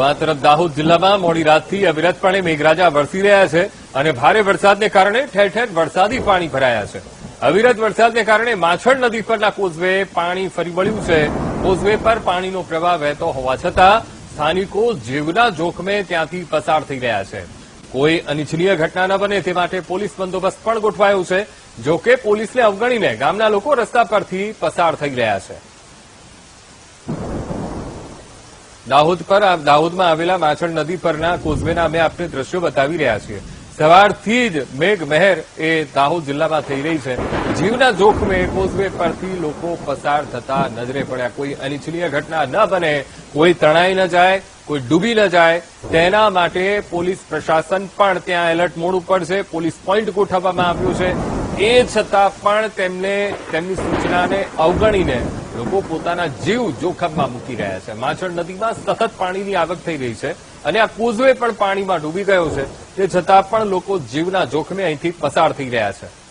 આ તરફ દાહોદ જિલ્લામાં મોડી રાતથી અવિરતપણે મેઘરાજા વરસી રહ્યા છે અને ભારે વરસાદને કારણે ઠેર ઠેર વરસાદી પાણી ભરાયા છે. અવિરત વરસાદને કારણે માછડ નદી પરના કોઝવે પાણી ફરી વળ્યું છે. કોઝવે પર પાણીનો પ્રવાહ વહેતો હોવા છતાં સ્થાનિકો જીવના જોખમે ત્યાંથી પસાર થઈ રહ્યા છે. કોઈ અનિચ્છનીય ઘટના ન બને તે માટે પોલીસ બંદોબસ્ત પણ ગોઠવાયો છે. જો કે પોલીસને અવગણીને ગામના લોકો રસ્તા પરથી પસાર થઈ રહ્યા છે. દાહોદ પર દાહોદમાં આવેલા માછડ નદી પરના કોઝવેના અમે આપને દ્રશ્યો બતાવી રહ્યા છીએ. સવારથી જ મેઘ મહેર એ દાહોદ જિલ્લામાં થઈ રહી છે. જીવના જોખમે કોઝવે પરથી લોકો પસાર થતા નજરે પડ્યા. કોઈ અનિચ્છનીય ઘટના ન બને, કોઈ તણાઈ ન જાય, કોઈ ડૂબી ન જાય. તેના માટે પોલીસ પ્રશાસન પણ ત્યાં એલર્ટ મોડ ઉપર છે. પોલીસ પોઈન્ટ ગોઠવવામાં આવ્યું છે. એ છતાં પણ તેમને તેમની સૂચનાને અવગણીને લોકો પોતાના જીવ જોખમમાં મૂકી રહ્યા છે. માછડ નદીમાં સતત પાણીની આવક થઈ રહી છે અને આ કોઝવે પણ પાણીમાં ડૂબી ગયો છે. તે છતાં પણ લોકો જીવના જોખમે અહીંથી પસાર થઈ રહ્યા છે.